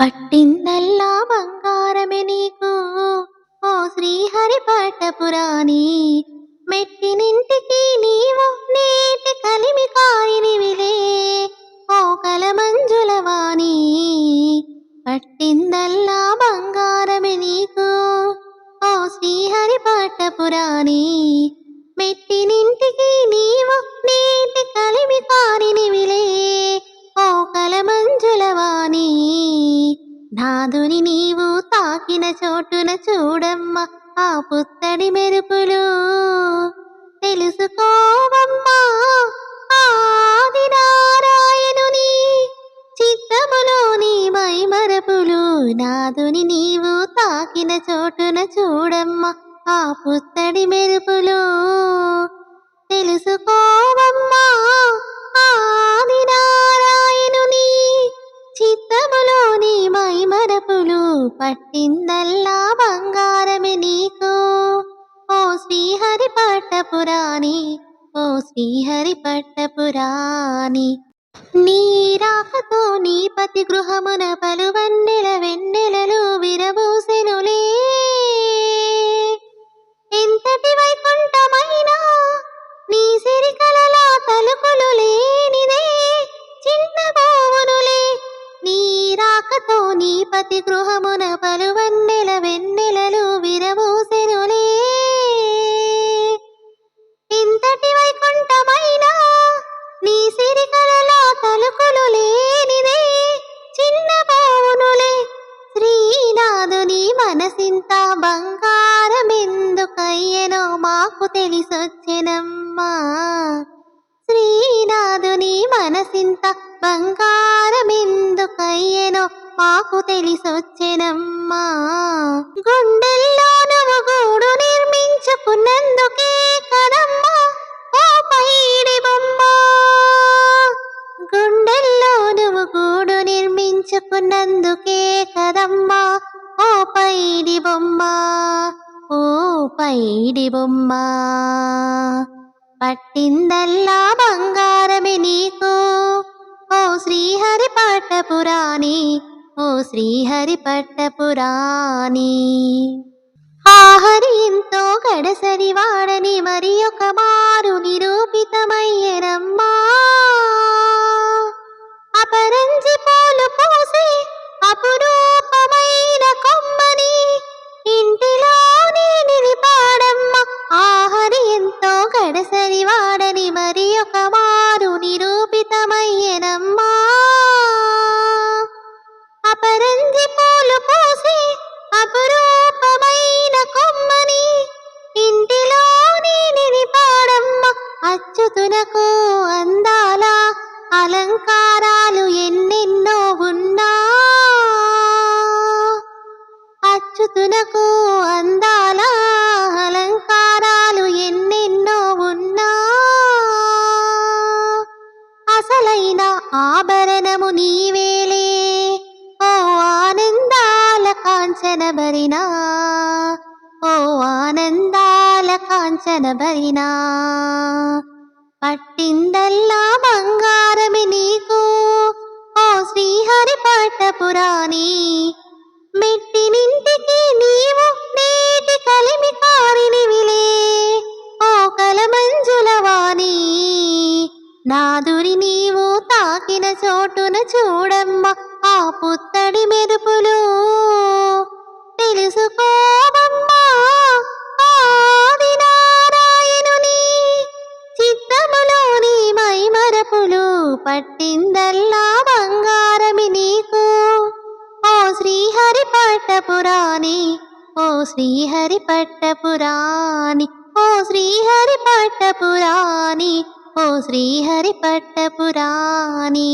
పట్టిందల్లా బంగారమే నీకు. ఓ శ్రీహరి పట్టపురాణి మెట్టినింటికి నీవు నీటి కలిమి కాయినివిలే ఓ కలమంజుల వాణి పట్టిందల్లా బంగారమే నీకు. ఓ శ్రీహరి పట్టపురాణి మెట్టినింటికి నీవు నీటి కలిమి కానినివిలే మధుని నీవు తాకిన చోటున చూడమ్మ ఆ పుత్తడి మెరుపులు. తెలుసుకోవమ్మా ఆది నారాయణుని చిత్తములోని మైమరపులు. నాదుని నీవు తాకిన చోటున చూడమ్మ ఆ పుత్తడి మెరుపులు. తెలుసుకోవమ్మా ఆది నారాయణుని చిత్తములోని మైమరపులు పట్టిందల్లా బంగారమే నీకు. ఓ శ్రీహరి పట్టపురాణి ఓ శ్రీహరి పట్టపురాణి. నీ రాకతో నీ పతి గృహమున పలువన్నెల వెన్నెలలు విరబూసెనులే. ఎంతటి వైకుంఠమైనా నీ సిరికలల తలుపులు లేని రాకతో నీ పతి గృహమున పలువన్నెల వెన్నెలలు విరబూసెనులే ఇంతటి వైకుంఠమైనా నీ సిరికలల తలుకులు లేనిదే. చిన్నబోవునులే శ్రీనాథుని మనసింత బంగారమెందుకయ్యనో మాకు తెలిసొచ్చెనమ్మా. శ్రీనాథుని మనసింత బంగారమెందుకయ్యనో మాకు తెలిసొచ్చెనమ్మా. గుండెల్లో నువ్వు గూడు నిర్మించుకున్నందుకే కదమ్మా ఓ పైడి బొమ్మ. గుండెల్లో నువ్వు గూడు నిర్మించుకున్నందుకే కదమ్మా ఓ పైడి బొమ్మ ఓ పైడి బొమ్మ. పట్టిందల్లా బంగారమే నీకు. ఓ శ్రీహరి పట్టపురాణి ఓ శ్రీహరి పట్టపురాణి. ఆహరి ఎంతో గడసరి వాడని మరి ఒక మారు నిరూపితమయ్యరమ్మా. మనకు అందాల అలంకారాలు ఎన్నెన్నో ఉన్నా. అచ్యుతునకు అందాల అలంకారాలు ఎన్నెన్నో ఉన్నా. అసలైన ఆభరణము నీవేలే. ఓ ఆనందాల కాంచన భరినా. ఓ ఆనందాల కాంచన భరినా. పట్టిందల్లా బంగారమి నీకు ఓ శ్రీహరి పురాణి మెట్టినింటికి నీవు నీటి కలిమి కారినివిలే ఓ కలమంజుల వాణి. నాదురి నీవు తాకిన చోటున చూడమ్మ ఆ పుత్తడి మెరుపులు. తెలుసుకో పట్టిందల్లా బంగారమి నీకు? ఓ శ్రీహరి పట్టపురాణి ఓ శ్రీహరి పట్టపురాణి ఓ శ్రీహరి పట్టపురాణి ఓ శ్రీహరి పట్టపురాణి